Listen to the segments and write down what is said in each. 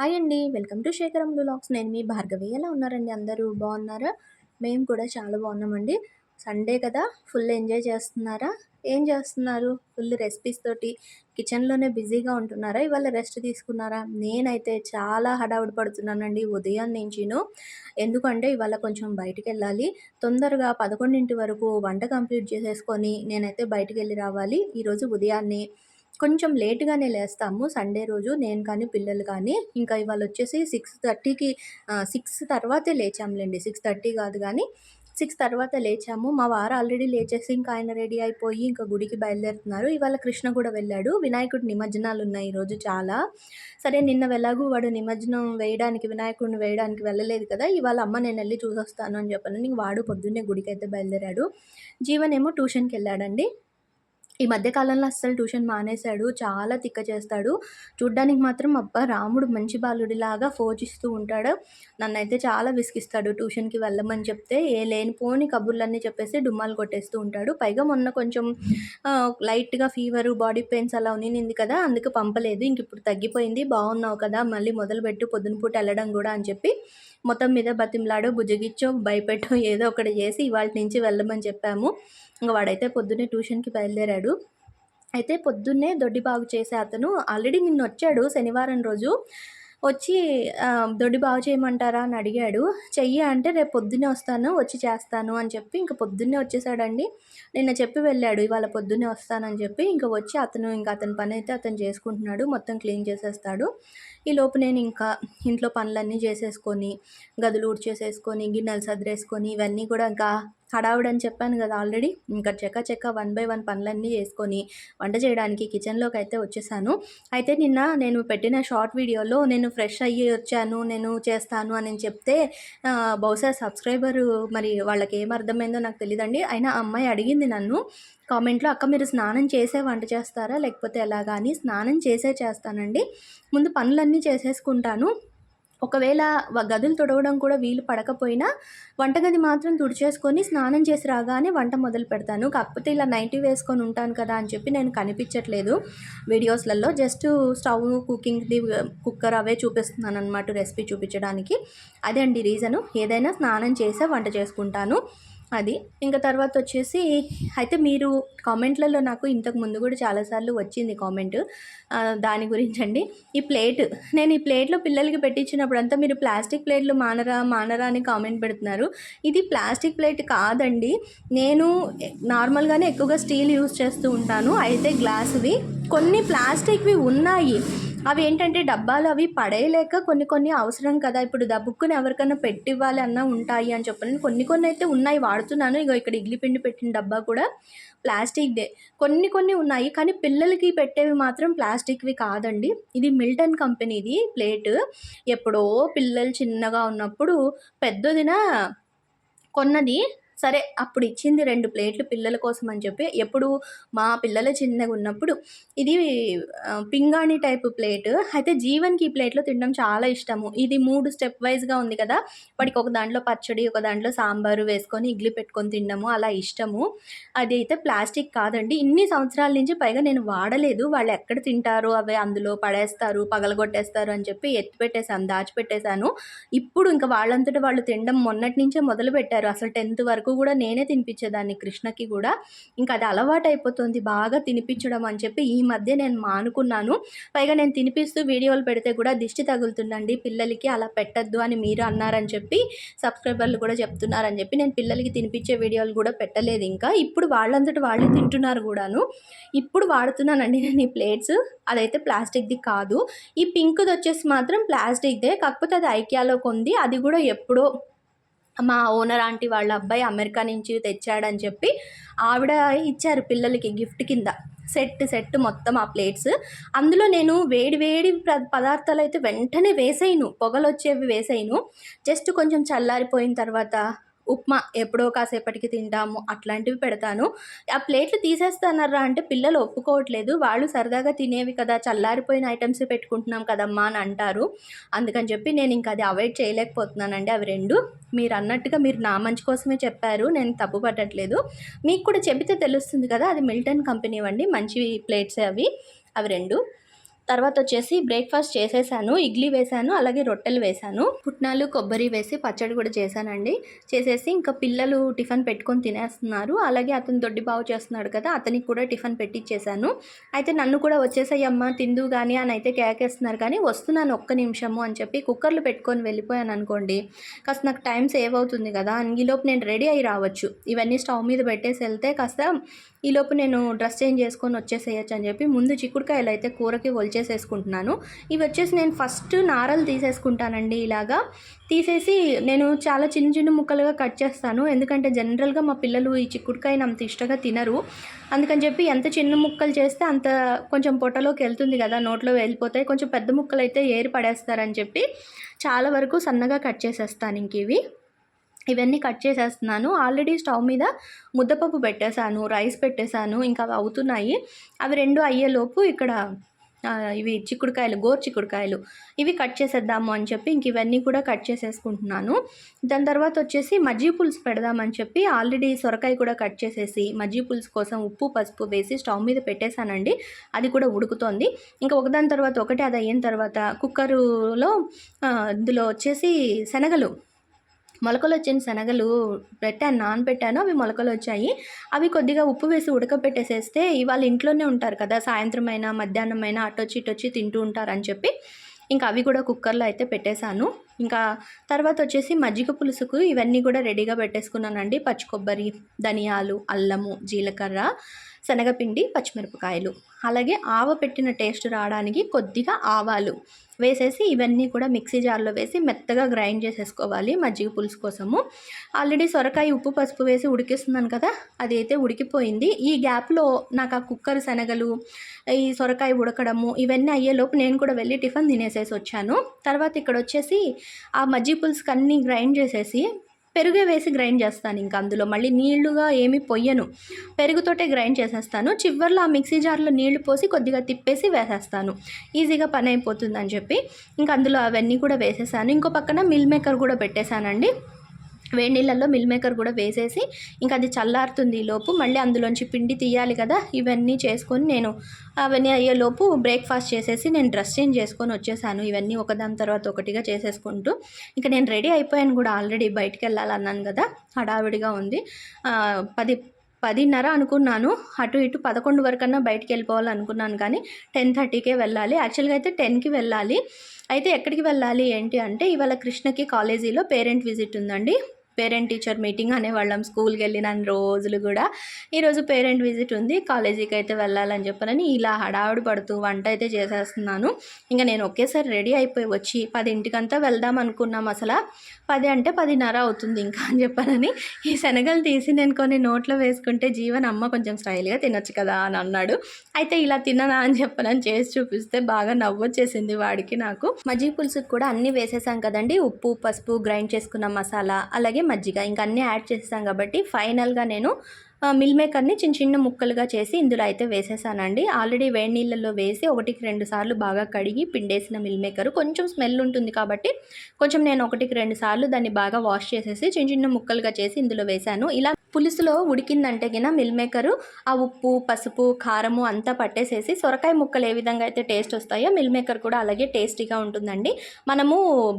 Hi అండి. Welcome to Shekharam blogs నేను మీ భార్గవి. ఎలా ఉన్నారండి అందరూ? బాగున్నారా? మేము కూడా చాలా బాగున్నామండి. సండే కదా. ఫుల్ ఎంజాయ్ చేస్తున్నారా? ఏం చేస్తున్నారు? ఫుల్ రెసిపీస్ తోటి కిచెన్లోనే బిజీగా ఉంటున్నారా? ఇవాళ రెస్ట్ తీసుకున్నారా? నేనైతే చాలా హడావుడి పడుతున్నానండి ఉదయం నుంచిను. ఎందుకంటే ఇవాళ కొంచెం బయటికి వెళ్ళాలి. తొందరగా పదకొండింటి వరకు వంట కంప్లీట్ చేసేసుకొని నేనైతే బయటికి వెళ్ళి రావాలి. ఈరోజు ఉదయాన్నే కొంచెం లేట్గానే లేస్తాము. సండే రోజు నేను కానీ పిల్లలు కానీ. ఇంకా ఇవాళ వచ్చేసి సిక్స్ థర్టీకి సిక్స్ తర్వాతే లేచాంలేండి. సిక్స్ థర్టీ కాదు కానీ సిక్స్ తర్వాత లేచాము. మా వారు ఆల్రెడీ లేచేసి ఇంకా ఆయన రెడీ అయిపోయి ఇంకా గుడికి బయలుదేరుతున్నారు. ఇవాళ కృష్ణ కూడా వెళ్ళాడు. వినాయకుడి నిమజ్జనాలు ఉన్నాయి ఈరోజు చాలా. సరే నిన్న వెళ్ళాగు వాడు నిమజ్జనం వేయడానికి వినాయకుడిని వేయడానికి వెళ్ళలేదు కదా. ఇవాళ అమ్మ నేను వెళ్ళి చూసొస్తాను అని చెప్పాను వాడు పొద్దున్నే గుడికి అయితే బయలుదేరాడు. జీవనేమో ట్యూషన్కి వెళ్ళాడండి. ఈ మధ్య కాలంలో అస్సలు ట్యూషన్ మానేశాడు. చాలా తిక్క చేస్తాడు చూడ్డానికి మాత్రం అబ్బా రాముడు మంచి బాలుడిలాగా ఫోజిస్తూ ఉంటాడు. నన్నైతే చాలా విసిగిస్తాడు ట్యూషన్కి వెళ్ళమని చెప్తే. ఏ లేనిపోని కబుర్లన్నీ చెప్పేసి డుమ్మాలు కొట్టేస్తూ ఉంటాడు. పైగా మొన్న కొంచెం లైట్గా ఫీవర్ బాడీ పెయిన్స్ అలా ఉన్నింది కదా అందుకు పంపలేదు. ఇంక ఇప్పుడు తగ్గిపోయింది. బాగున్నావు కదా మళ్ళీ మొదలుపెట్టు పొద్దున పూట వెళ్ళడం కూడా అని చెప్పి మొత్తం మీద బతిమలాడో బుజ్జగిచ్చో భయపెట్టో ఏదో ఒకటి చేసి ఇవాళ నుంచి వెళ్ళమని చెప్పాము. ఇంకా వాడైతే పొద్దున్నే ట్యూషన్కి బయలుదేరాడు. అయితే పొద్దున్నే దొడ్డి బాగు చేసే అతను ఆల్రెడీ నిన్న వచ్చాడు శనివారం రోజు. వచ్చి దొడ్డి బాగు చేయమంటారా? అని అడిగాడు. చెయ్యి అంటే రేపు పొద్దున్నే వస్తాను వచ్చి చేస్తాను అని చెప్పి ఇంకా పొద్దున్నే వచ్చేసాడండి. నిన్న చెప్పి వెళ్ళాడు ఇవాళ పొద్దున్నే వస్తానని చెప్పి. ఇంకా వచ్చి అతను ఇంకా అతని పని అయితే అతను చేసుకుంటున్నాడు మొత్తం క్లీన్ చేసేస్తాడు. ఈ లోపు నేను ఇంకా ఇంట్లో పనులన్నీ చేసేసుకొని గదులు ఊడ్చేసేసుకొని గిన్నెలు సదిరేసుకొని ఇవన్నీ కూడా ఇంకా హడావుడని చెప్పాను కదా ఆల్రెడీ. ఇంకా చెక్క చెక్క వన్ బై వన్ పనులన్నీ చేసుకొని వంట చేయడానికి కిచెన్లోకి అయితే వచ్చేసాను. అయితే నిన్న నేను పెట్టిన షార్ట్ వీడియోలో నేను ఫ్రెష్ అయ్యి వచ్చాను నేను చేస్తాను అని చెప్తే బహుశా సబ్స్క్రైబరు మరి వాళ్ళకి ఏం అర్థమైందో నాకు తెలియదండి అయినా అమ్మాయి అడిగింది నన్ను కామెంట్లో అక్క మీరు స్నానం చేసే వంట చేస్తారా? లేకపోతే ఎలాగా? అని స్నానం చేసే చేస్తానండి. ముందు పనులన్నీ చేసేసుకుంటాను. ఒకవేళ గదులు తుడవడం కూడా వీలు పడకపోయినా వంటగది మాత్రం తుడిచేసుకొని స్నానం చేసి రాగానే వంట మొదలు పెడతాను. కాకపోతే ఇలా నైటీ వేసుకొని ఉంటాను కదా అని చెప్పి నేను కనిపించట్లేదు వీడియోస్లలో. జస్ట్ స్టవ్ కుకింగ్ది కుక్కర్ అవే చూపిస్తున్నాను అనమాట రెసిపీ చూపించడానికి. అదే అండి రీజను. ఏదైనా స్నానం చేసే వంట చేసుకుంటాను. అది. ఇంకా తర్వాత వచ్చేసి అయితే మీరు కామెంట్లలో నాకు ఇంతకు ముందు కూడా చాలాసార్లు వచ్చింది కామెంట్. దాని గురించి అండి ఈ ప్లేట్ నేను ఈ ప్లేట్లో పిల్లలకి పెట్టించినప్పుడు అంతా మీరు ప్లాస్టిక్ ప్లేట్లు మానరా మానరా అని కామెంట్ పెడుతున్నారు. ఇది ప్లాస్టిక్ ప్లేట్ కాదండి. నేను నార్మల్గానే ఎక్కువగా స్టీల్ యూస్ చేస్తూ ఉంటాను. అయితే గ్లాసువి కొన్ని ప్లాస్టిక్వి ఉన్నాయి. అవి ఏంటంటే డబ్బాలు అవి పడేయలేక కొన్ని కొన్ని అవసరం కదా. ఇప్పుడు దబ్బుక్కుని ఎవరికైనా పెట్టివ్వాలి అన్న ఉంటాయి అని చెప్పని కొన్ని కొన్ని అయితే ఉన్నాయి. వాడుతున్నాను. ఇక ఇక్కడ ఇడ్లీ పిండి పెట్టిన డబ్బా కూడా ప్లాస్టిక్దే కొన్ని కొన్ని ఉన్నాయి. కానీ పిల్లలకి పెట్టేవి మాత్రం ప్లాస్టిక్వి కాదండి. ఇది మిల్టన్ కంపెనీది ప్లేట్. ఎప్పుడో పిల్లలు చిన్నగా ఉన్నప్పుడు పెద్దదిన కొన్నది. సరే అప్పుడు ఇచ్చింది రెండు ప్లేట్లు పిల్లల కోసం అని చెప్పి ఎప్పుడు మా పిల్లల చిన్నగా ఉన్నప్పుడు ఇది పింగాణి టైప్ ప్లేట్. అయితే జీవన్కి ఈ ప్లేట్లో తినడం చాలా ఇష్టము. ఇది మూడు స్టెప్ వైజ్గా ఉంది కదా వాడికి ఒక దాంట్లో పచ్చడి ఒక దాంట్లో సాంబారు వేసుకొని ఇడ్లీ పెట్టుకొని తినడము అలా ఇష్టము. అది అయితే ప్లాస్టిక్ కాదండి. ఇన్ని సంవత్సరాల నుంచి పైగా నేను వాడలేదు. వాళ్ళు ఎక్కడ తింటారు అవి అందులో పడేస్తారు పగలగొట్టేస్తారు అని చెప్పి ఎత్తి పెట్టేశాను దాచిపెట్టేశాను. ఇప్పుడు ఇంకా వాళ్ళంతటా వాళ్ళు తినడం మొన్నటి నుంచే మొదలు పెట్టారు అసలు టెన్త్ వరకు వరకు కూడా నేనే తినిపించేదాన్ని కృష్ణకి కూడా. ఇంకా అది అలవాటు అయిపోతుంది బాగా తినిపించడం అని చెప్పి ఈ మధ్య నేను మానుకున్నాను. పైగా నేను తినిపిస్తూ వీడియోలు పెడితే కూడా దిష్టి తగులుతుందండి పిల్లలకి అలా పెట్టద్దు అని మీరు అన్నారని చెప్పి సబ్స్క్రైబర్లు కూడా చెప్తున్నారని చెప్పి నేను పిల్లలకి తినిపించే వీడియోలు కూడా పెట్టలేదు ఇంకా. ఇప్పుడు వాళ్ళంతటి వాళ్ళు తింటున్నారు కూడాను. ఇప్పుడు వాడుతున్నానండి నేను ఈ ప్లేట్స్. అదైతే ప్లాస్టిక్ది కాదు. ఈ పింక్ది వచ్చేసి మాత్రం ప్లాస్టిక్దే. కాకపోతే అది ఐక్యాలో కొంది. అది కూడా ఎప్పుడో మా ఓనర్ ఆంటీ వాళ్ళ అబ్బాయి అమెరికా నుంచి తెచ్చాడని చెప్పి ఆవిడ ఇచ్చారు పిల్లలకి గిఫ్ట్ కింద. సెట్ సెట్ మొత్తం ఆ ప్లేట్స్. అందులో నేను వేడి వేడి పదార్థాలు అయితే వెంటనే వేసేయను. పొగలు వచ్చేవి వేసేయను. జస్ట్ కొంచెం చల్లారిపోయిన తర్వాత ఉప్మా ఎప్పుడో కాసేపటికి తింటాము అట్లాంటివి పెడతాను. ఆ ప్లేట్లు తీసేస్తానరా అంటే పిల్లలు ఒప్పుకోవట్లేదు. వాళ్ళు సరదాగా తినేవి కదా చల్లారిపోయిన ఐటమ్స్ పెట్టుకుంటున్నాం కదమ్మా అని అంటారు. అందుకని చెప్పి నేను ఇంకా అది అవాయిడ్ చేయలేకపోతున్నానండి అవి రెండు. మీరు అన్నట్టుగా మీరు నా మంచి కోసమే చెప్పారు నేను తప్పు పట్టట్లేదు. మీకు కూడా చెబితే తెలుస్తుంది కదా అది మిల్టన్ కంపెనీ అండి మంచి ప్లేట్స్ అవి. అవి రెండు. తర్వాత వచ్చేసి బ్రేక్ఫాస్ట్ చేసేసాను ఇడ్లీ వేసాను అలాగే రొట్టెలు వేసాను. పుట్నాలు కొబ్బరి వేసి పచ్చడి కూడా చేశానండి. చేసేసి ఇంకా పిల్లలు టిఫిన్ పెట్టుకొని తినేస్తున్నారు. అలాగే అతను దొడ్డి బాగు చేస్తున్నాడు కదా అతనికి కూడా టిఫిన్ పెట్టించేశాను అయితే నన్ను కూడా వచ్చేసాయమ్మ తిందు కానీ అని అయితే కేకేస్తున్నారు. కానీ వస్తున్నాను ఒక్క నిమిషము అని చెప్పి కుక్కర్లు పెట్టుకొని వెళ్ళిపోయాను అనుకోండి. కాస్త నాకు టైం సేవ్ అవుతుంది కదా ఈలోపు నేను రెడీ అయ్యి రావచ్చు. ఇవన్నీ స్టవ్ మీద పెట్టేసి వెళ్తే కాస్త ఈలోపు నేను డ్రెస్ చేంజ్ చేసుకొని వచ్చేసేయచ్చు అని చెప్పి ముందు చిక్కుడుకాయలు అయితే కూరకి ఒలిచేసేసుకుంటున్నాను ఇవి వచ్చేసి నేను ఫస్ట్ నారలు తీసేసుకుంటానండి ఇలాగా. తీసేసి నేను చాలా చిన్న చిన్న ముక్కలుగా కట్ చేస్తాను. ఎందుకంటే జనరల్గా మా పిల్లలు ఈ చిక్కుడుకాయని అంత ఇష్టంగా తినరు. అందుకని చెప్పి ఎంత చిన్న ముక్కలు చేస్తే అంత కొంచెం పొట్టలోకి వెళ్తుంది కదా నోట్లో వెళ్ళిపోతాయి. కొంచెం పెద్ద ముక్కలు అయితే ఏరి పడేస్తారని చెప్పి చాలా వరకు సన్నగా కట్ చేసేస్తాను ఇంక ఇవి. ఇవన్నీ కట్ చేసేస్తున్నాను. ఆల్రెడీ స్టవ్ మీద ముద్దపప్పు పెట్టేశాను రైస్ పెట్టేశాను ఇంకా అవి అవుతున్నాయి. అవి రెండు అయ్యేలోపు ఇక్కడ ఇవి చిక్కుడుకాయలు గోరు చిక్కుడుకాయలు. ఇవి కట్ చేసేద్దాము అని చెప్పి ఇంక ఇవన్నీ కూడా కట్ చేసేసుకుంటున్నాను. దాని తర్వాత వచ్చేసి మజ్జి పులుసు పెడదామని చెప్పి ఆల్రెడీ సొరకాయ కూడా కట్ చేసేసి మజ్జి పులుసు కోసం ఉప్పు పసుపు వేసి స్టవ్ మీద పెట్టేశానండి. అది కూడా ఉడుకుతోంది. ఇంకా ఒకదాని తర్వాత ఒకటి అది అయిన తర్వాత కుక్కరులో ఇందులో వచ్చేసి శనగలు. మొలకలు వచ్చిన శనగలు పెట్టాను నానబెట్టాను అవి మొలకలు వచ్చాయి. అవి కొద్దిగా ఉప్పు వేసి ఉడకబెట్టేసేస్తే ఇవాళ ఇంట్లోనే ఉంటారు కదా సాయంత్రం అయినా మధ్యాహ్నం అయినా అటొచ్చి ఇటొచ్చి తింటూ ఉంటారని చెప్పి ఇంకా అవి కూడా కుక్కర్లో అయితే పెట్టేశాను. ఇంకా తర్వాత వచ్చేసి మజ్జిగ పులుసుకు ఇవన్నీ కూడా రెడీగా పెట్టేసుకున్నానండి. పచ్చి కొబ్బరి ధనియాలు అల్లము జీలకర్ర శనగపిండి పచ్చిమిరపకాయలు. అలాగే ఆవ పెట్టిన టేస్ట్ రావడానికి కొద్దిగా ఆవాలు వేసేసి ఇవన్నీ కూడా మిక్సీ జార్లో వేసి మెత్తగా గ్రైండ్ చేసేసుకోవాలి మజ్జిగ పులుసు కోసము. ఆల్రెడీ సొరకాయ ఉప్పు పసుపు వేసి ఉడికిస్తున్నాను కదా అది అయితే ఉడికిపోయింది. ఈ గ్యాప్లో నాకు ఆ కుక్కర్ శనగలు ఈ సొరకాయ ఉడకడము ఇవన్నీ అయ్యేలోపు నేను కూడా వెళ్ళి టిఫిన్ తినేసేసి వచ్చాను. తర్వాత ఇక్కడ వచ్చేసి ఆ మజ్జిగ పులుసుకి అన్నీ గ్రైండ్ చేసేసి పెరుగే వేసి గ్రైండ్ చేస్తాను ఇంకా అందులో. మళ్ళీ నీళ్ళుగా ఏమి పొయ్యను. పెరుగుతోటే గ్రైండ్ చేసేస్తాను. చివర్లో ఆ మిక్సీ జార్లో నీళ్ళు పోసి కొద్దిగా తిప్పేసి వేసేస్తాను. ఈజీగా పని అయిపోతుందని చెప్పి ఇంకా అందులో అవన్నీ కూడా వేసేసాను. ఇంకో పక్కన మిల్ మేకర్ కూడా పెట్టేశానండి. వేడి నీళ్ళల్లో మిల్ మేకర్ కూడా వేసేసి ఇంకా అది చల్లారుతుంది ఈ లోపు. మళ్ళీ అందులోంచి పిండి తీయాలి కదా ఇవన్నీ చేసుకొని నేను అవన్నీ అయ్యేలోపు బ్రేక్ఫాస్ట్ చేసేసి నేను డ్రెస్ చేంజ్ చేసుకొని వచ్చేసాను. ఇవన్నీ ఒకదాని తర్వాత ఒకటిగా చేసేసుకుంటూ. ఇంకా నేను రెడీ అయిపోయాను కూడా ఆల్రెడీ బయటికి వెళ్ళాలన్నాను కదా హడావిడిగా ఉంది. పది పదిన్నర అనుకున్నాను. అటు ఇటు పదకొండు వరకన్నా బయటికి వెళ్ళిపోవాలనుకున్నాను కానీ టెన్ థర్టీకే వెళ్ళాలి. యాక్చువల్గా అయితే టెన్కి వెళ్ళాలి. అయితే ఎక్కడికి వెళ్ళాలి ఏంటి అంటే ఇవాళ కృష్ణకి కాలేజీలో పేరెంట్ విజిట్ ఉందండి. పేరెంట్ టీచర్ మీటింగ్ అనేవాళ్ళం స్కూల్కి వెళ్ళిన రోజులు కూడా ఈరోజు పేరెంట్ విజిట్ ఉంది. కాలేజీకి అయితే వెళ్ళాలని చెప్పనని ఇలా హడావుడి పడుతూ వంట అయితే చేసేస్తున్నాను. ఇంకా నేను ఒకేసారి రెడీ అయిపోయి వచ్చి పదింటికంతా వెళ్దాం అనుకున్నాం అసలు. పది అంటే పదిన్నర అవుతుంది ఇంకా అని చెప్పానని ఈ శనగలు తీసి నేను కొన్ని నోట్లో వేసుకుంటే జీవన్ అమ్మ కొంచెం స్టైల్గా తినొచ్చు కదా అని అన్నాడు. అయితే ఇలా తిననా అని చెప్పనని చేసి చూపిస్తే బాగా నవ్వొచ్చేసింది వాడికి నాకు. మజ్జిగ పులుసుకి కూడా అన్నీ వేసేసాం కదండి. ఉప్పు పసుపు గ్రైండ్ చేసుకున్న మసాలా అలాగే మజ్జిగ. ఇంకా అన్నీ యాడ్ చేసాం కాబట్టి ఫైనల్గా నేను మిల్ మేకర్ని చిన్న చిన్న ముక్కలుగా చేసి ఇందులో అయితే వేసేసానండి. ఆల్రెడీ వేడి నీళ్ళల్లో వేసి ఒకటికి రెండు సార్లు బాగా కడిగి పిండేసిన మిల్ మేకర్. కొంచెం స్మెల్ ఉంటుంది కాబట్టి కొంచెం నేను ఒకటికి రెండు సార్లు దాన్ని బాగా వాష్ చేసేసి చిన్న చిన్న ముక్కలుగా చేసి ఇందులో వేశాను ఇలా పులుసులో ఉడికిందంటే గిన మిల్ మేకరు ఆ ఉప్పు పసుపు కారము అంతా పట్టేసేసి సొరకాయ ముక్కలు ఏ విధంగా అయితే టేస్ట్ వస్తాయో మిల్ మేకర్ కూడా అలాగే టేస్టీగా ఉంటుందండి. మనము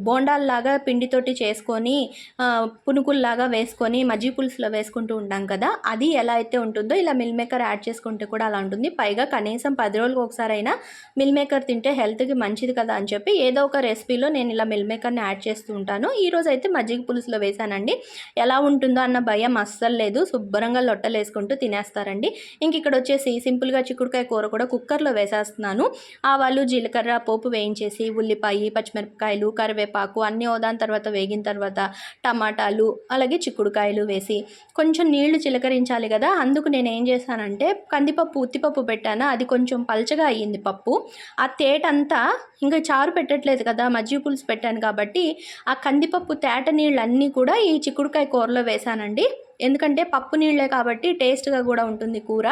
బోండాల్లాగా పిండితోటి చేసుకొని ఆ, పునుకుల్లాగా వేసుకొని మజ్జి పులుసులో వేసుకుంటూ ఉంటాం కదా అది ఎలా అయితే ఉంటుందో ఇలా మిల్ మేకర్ యాడ్ చేసుకుంటే కూడా అలా ఉంటుంది. పైగా కనీసం పది రోజులకు ఒకసారి అయినా మిల్ మేకర్ తింటే హెల్త్కి మంచిది కదా అని చెప్పి ఏదో ఒక రెసిపీలో నేను ఇలా మిల్ మేకర్ని యాడ్ చేస్తూ ఉంటాను. ఈరోజు అయితే మజ్జిగ పులుసులో వేసానండి ఎలా ఉంటుందో అన్న భయం అస్సలు లేదు. శుభ్రంగా లొట్టలు వేసుకుంటూ తినేస్తారండి. ఇంక ఇక్కడ వచ్చేసి సింపుల్గా చిక్కుడుకాయ కూర కూడా కుక్కర్లో వేసేస్తున్నాను. ఆవాలు జీలకర్ర పోపు వేయించేసి ఉల్లిపాయ పచ్చిమిరపకాయలు కరివేపాకు అన్నీ దాని తర్వాత వేగిన తర్వాత టమాటాలు అలాగే చిక్కుడుకాయలు వేసి కొంచెం నీళ్ళు చిలకరించాలి కదా. అందుకు నేను ఏం చేశానంటే కందిపప్పు ఉత్తిపప్పు పెట్టాను. అది కొంచెం పల్చగా అయ్యింది పప్పు. ఆ తేటంతా ఇంకా చారు పెట్టట్లేదు కదా. మజ్జిగ పులుసు పెట్టాను కాబట్టి ఆ కందిపప్పు తేట నీళ్ళన్నీ కూడా ఈ చిక్కుడుకాయ కూరలో వేశానండి. ఎందుకంటే పప్పు నీళ్ళే కాబట్టి టేస్ట్గా కూడా ఉంటుంది కూర.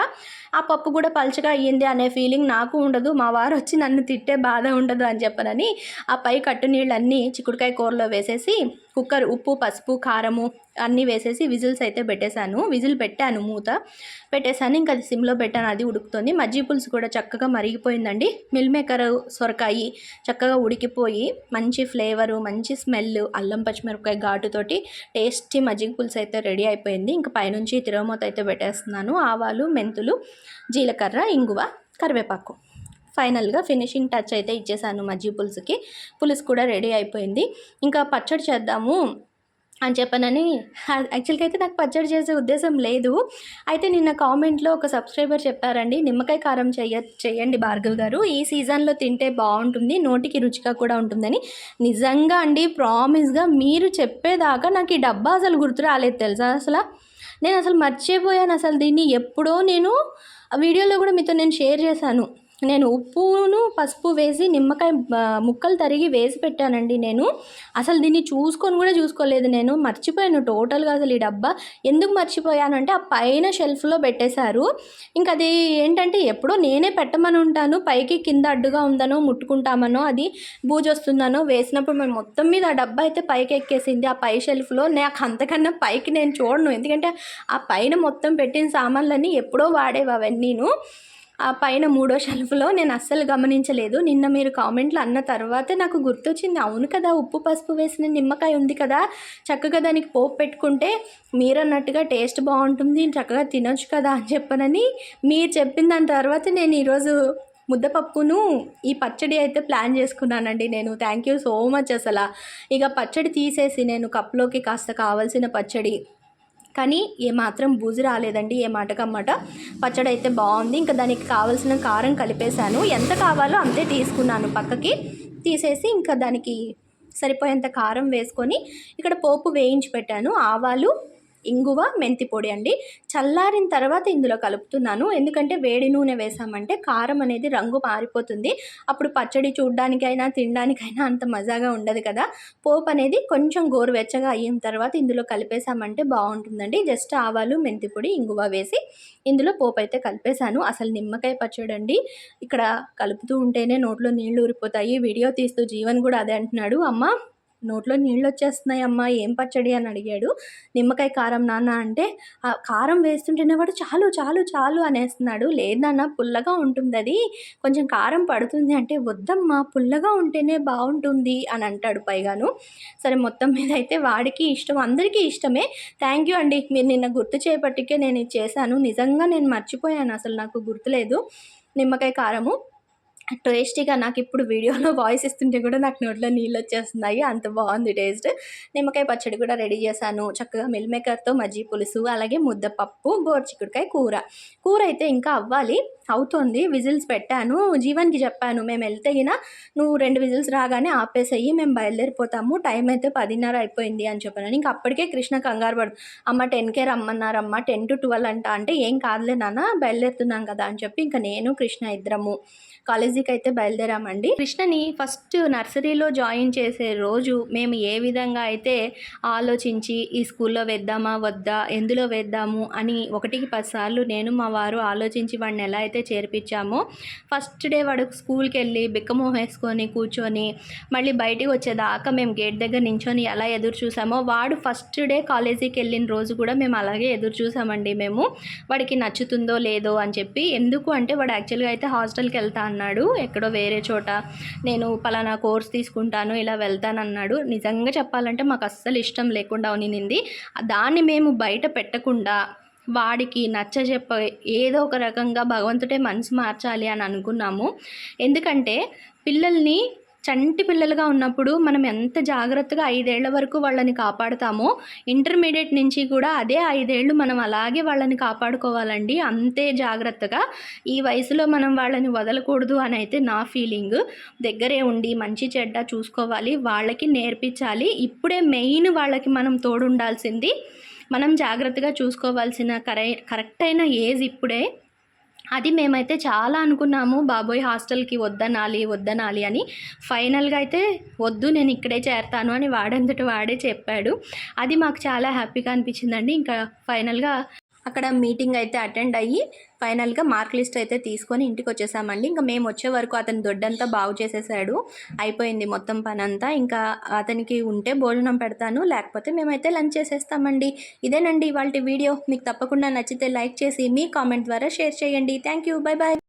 ఆ పప్పు కూడా పలుచగా అయ్యింది అనే ఫీలింగ్ నాకు ఉండదు. మా వారు వచ్చి నన్ను తిట్టే బాధ ఉండదు అని చెప్పనని ఆ పై కట్టు నీళ్ళన్నీ చిక్కుడుకాయ కూరలో వేసేసి కుక్కర్ ఉప్పు పసుపు కారము అన్నీ వేసేసి విజిల్స్ అయితే పెట్టేశాను. విజిల్ పెట్టాను మూత. పెట్టేశాను. ఇంకా అది సిమ్లో పెట్టాను. అది ఉడుకుతుంది. మజ్జి పులుసు కూడా చక్కగా మరిగిపోయిందండి. మిల్ మేకర్ సొరకాయి చక్కగా ఉడికిపోయి మంచి ఫ్లేవరు మంచి స్మెల్ అల్లం పచ్చిమిరపకాయ ఘాటుతోటి టేస్టీ మజ్జిగ పులుసు అయితే రెడీ అయిపోయింది. ఇంకా పైనుంచి తిరగమూత అయితే పెట్టేస్తున్నాను. ఆవాలు మెంతులు జీలకర్ర ఇంగువ కరివేపాకు. ఫైనల్గా ఫినిషింగ్ టచ్ అయితే ఇచ్చేసాను మజ్జిగ పులుసుకి. పులుసు కూడా రెడీ అయిపోయింది. ఇంకా పచ్చడి చేద్దాము. అని చెప్పనని. యాక్చువల్గా అయితే నాకు పచ్చడి చేసే ఉద్దేశం లేదు. అయితే నిన్న కామెంట్లో ఒక సబ్స్క్రైబర్ చెప్పారండి నిమ్మకాయ కారం చెయ్య చెయ్యండి భార్గవ్ గారు. ఈ సీజన్లో తింటే బాగుంటుంది నోటికి రుచిగా కూడా ఉంటుందని. నిజంగా అండి ప్రామిస్గా మీరు చెప్పేదాకా నాకు ఈ డబ్బా అసలు గుర్తు రాలేదు తెలుసా అసలు? నేను అసలు మర్చిపోయాను అసలు దీన్ని. ఎప్పుడో నేను ఆ వీడియోలో కూడా మీతో నేను షేర్ చేశాను. నేను ఉప్పును పసుపు వేసి నిమ్మకాయ ముక్కలు తరిగి వేసి పెట్టానండి నేను. అసలు దీన్ని చూసుకొని కూడా చూసుకోలేదు నేను. మర్చిపోయాను టోటల్గా అసలు ఈ డబ్బా. ఎందుకు మర్చిపోయానంటే ఆ పైన షెల్ఫ్లో పెట్టేశారు. ఇంకా అది ఏంటంటే ఎప్పుడో నేనే పెట్టమని ఉంటాను. పైకి కింద అడ్డుగా ఉందనో ముట్టుకుంటామనో అది బూజొస్తుందనో వేసినప్పుడు మనం మొత్తం మీద ఆ డబ్బా అయితే పైకి ఎక్కేసింది. ఆ పై షెల్ఫ్లో నాకు అంతకన్నా పైకి నేను చూడను. ఎందుకంటే ఆ పైన మొత్తం పెట్టిన సామాన్లన్నీ ఎప్పుడో వాడేవి అవన్నీను. ఆ పైన మూడో షెల్ఫ్లో నేను అస్సలు గమనించలేదు. నిన్న మీరు కామెంట్లు అన్న తర్వాత నాకు గుర్తొచ్చింది. అవును కదా ఉప్పు పసుపు వేసిన నిమ్మకాయ ఉంది కదా చక్కగా దానికి పోపు పెట్టుకుంటే మీరన్నట్టుగా టేస్ట్ బాగుంటుంది చక్కగా తినొచ్చు కదా అని చెప్పనని మీరు చెప్పిన దాని తర్వాత నేను ఈరోజు ముద్దపప్పును ఈ పచ్చడి అయితే ప్లాన్ చేసుకున్నానండి నేను. థ్యాంక్ యూ సో మచ్ అసలు. ఇక పచ్చడి తీసేసి నేను కప్లోకి కాస్త కావాల్సిన పచ్చడి కానీ ఏమాత్రం బూజు రాలేదండి ఏ మాటకమాట పచ్చడి అయితే బాగుంది. ఇంకా దానికి కావాల్సిన కారం కలిపేశాను. ఎంత కావాలో అంతే తీసుకున్నాను పక్కకి. తీసేసి ఇంకా దానికి సరిపోయేంత కారం వేసుకొని ఇక్కడ పోపు వేయించి పెట్టాను. ఆవాలు ఇంగువ మెంతి పొడి అండి. చల్లారిన తర్వాత ఇందులో కలుపుతున్నాను. ఎందుకంటే వేడి నూనె వేసామంటే కారం అనేది రంగు మారిపోతుంది. అప్పుడు పచ్చడి చూడ్డానికైనా తినడానికైనా అంత మజాగా ఉండదు కదా. పోపు అనేది కొంచెం గోరువెచ్చగా అయిన తర్వాత ఇందులో కలిపేసామంటే బాగుంటుందండి. జస్ట్ ఆవాలు మెంతి పొడి ఇంగువ వేసి ఇందులో పోపు అయితే కలిపేశాను. అసలు నిమ్మకాయ పచ్చడి అండి. ఇక్కడ కలుపుతూ ఉంటేనే నోట్లో నీళ్ళు ఊరిపోతాయి. వీడియో తీస్తూ జీవన్ కూడా అదే అంటున్నాడు. అమ్మ నోట్లో నీళ్ళు వచ్చేస్తున్నాయి అమ్మా ఏం పచ్చడి అని అడిగాడు. నిమ్మకాయ కారం నాన్న అంటే ఆ కారం వేస్తుంటేనే వాడు చాలు చాలు చాలు అనేస్తున్నాడు. లేదన్న పుల్లగా ఉంటుంది అది. కొంచెం కారం పడుతుంది అంటే వద్దమ్మా పుల్లగా ఉంటేనే బాగుంటుంది అని అంటాడు పైగాను. సరే మొత్తం మీద అయితే వాడికి ఇష్టం అందరికీ ఇష్టమే. థ్యాంక్ యూ అండి. మీరు నిన్న గుర్తు చేపట్టికే నేను ఇది చేశాను. నిజంగా నేను మర్చిపోయాను అసలు నాకు గుర్తులేదు. నిమ్మకాయ కారము. టేస్టీగా నాకు ఇప్పుడు వీడియోలో వాయిస్ ఇస్తుంటే కూడా నాకు నోట్లో నీళ్ళు వచ్చేస్తున్నాయి. అంత బాగుంది టేస్ట్. నిమ్మకాయ పచ్చడి కూడా రెడీ చేశాను. చక్కగా మిల్మేకర్తో మజ్జి పులుసు అలాగే ముద్దపప్పు బోర్చికుడికాయ కూర. కూర అయితే ఇంకా అవ్వాలి. అవుతోంది. విజిల్స్ పెట్టాను. జీవన్కి చెప్పాను మేము వెళ్తే గిన నువ్వు రెండు విజిల్స్ రాగానే ఆపేసేయి మేము బయలుదేరిపోతాము. టైం అయితే పదిన్నర అయిపోయింది అని చెప్పాను. ఇంకా అప్పటికే కృష్ణ కంగారు పడు అమ్మ టెన్కే రమ్మన్నారమ్మ టెన్ టు ట్వెల్వ్ అంట అంటే ఏం కాదులే నాన్న బయలుదేరుతున్నాం కదా అని చెప్పి ఇంకా నేను కృష్ణ ఇద్దరము కాలేజీకి అయితే బయలుదేరామండి. కృష్ణని ఫస్ట్ నర్సరీలో జాయిన్ చేసే రోజు మేము ఏ విధంగా అయితే ఆలోచించి ఈ స్కూల్లో వేద్దామా వద్దా ఎందులో వేద్దాము అని ఒకటికి పదిసార్లు నేను మా వారు ఆలోచించి వాడిని ఎలా అయితే చేర్పించాము. ఫస్ట్ డే వాడు స్కూల్కి వెళ్ళి బిక్కమోహం వేసుకొని కూర్చొని మళ్ళీ బయటికి వచ్చేదాకా మేము గేట్ దగ్గర నించొని ఎలా ఎదురు చూసామో వాడు ఫస్ట్ డే కాలేజీకి వెళ్ళిన రోజు కూడా మేము అలాగే ఎదురు చూసామండి మేము. వాడికి నచ్చుతుందో లేదో అని చెప్పి ఎందుకు అంటే వాడు యాక్చువల్గా అయితే హాస్టల్కి వెళ్తా అన్నాడు ఎక్కడో వేరే చోట నేను పలానా కోర్స్ తీసుకుంటాను ఇలా వెళ్తానన్నాడు నిజంగా చెప్పాలంటే మాకు అస్సలు ఇష్టం లేకుండా ఉనింది. దాన్ని మేము బయట పెట్టకుండా వాడికి నచ్చ చెప్ప ఏదో ఒక రకంగా భగవంతుడే మనసు మార్చాలి అని అనుకున్నాము. ఎందుకంటే పిల్లల్ని చంటి పిల్లలుగా ఉన్నప్పుడు మనం ఎంత జాగ్రత్తగా ఐదేళ్ళ వరకు వాళ్ళని కాపాడుతామో ఇంటర్మీడియట్ నుంచి కూడా అదే ఐదేళ్ళు మనం అలాగే వాళ్ళని కాపాడుకోవాలండి. అంతే జాగ్రత్తగా ఈ వయసులో మనం వాళ్ళని వదలకూడదు అని అయితే నా ఫీలింగ్. దగ్గరే ఉండి మంచి చెడ్డ చూసుకోవాలి వాళ్ళకి నేర్పించాలి. ఇప్పుడే మెయిన్ వాళ్ళకి మనం తోడుండాల్సింది మనం జాగ్రత్తగా చూసుకోవాల్సిన కరై కరెక్ట్ అయిన ఏజ్ ఇప్పుడే. అది మేమైతే చాలా అనుకున్నాము బాబోయ్ హాస్టల్కి వద్దనాలి వద్దనాలి అని. ఫైనల్గా అయితే వద్దు నేను ఇక్కడే చేరతాను అని వాడంతటి వాడే చెప్పాడు. అది మాకు చాలా హ్యాపీగా అనిపించిందండి. ఇంకా ఫైనల్గా అక్కడ మీటింగ్ అయితే అటెండ్ అయ్యి ఫైనల్గా మార్క్ లిస్ట్ అయితే తీసుకొని ఇంటికి వచ్చేసామండి ఇంకా మేము వచ్చే వరకు అతని దొడ్డంతా బాగు చేసేసాడు. అయిపోయింది మొత్తం పని అంతా ఇంకా అతనికి ఉంటే భోజనం పెడతాను లేకపోతే మేమైతే లంచ్ చేసేస్తామండి. ఇదేనండి ఇవాళ వీడియో. మీకు తప్పకుండా నచ్చితే లైక్ చేసి మీ కామెంట్ ద్వారా షేర్ చేయండి. Thank you. Bye bye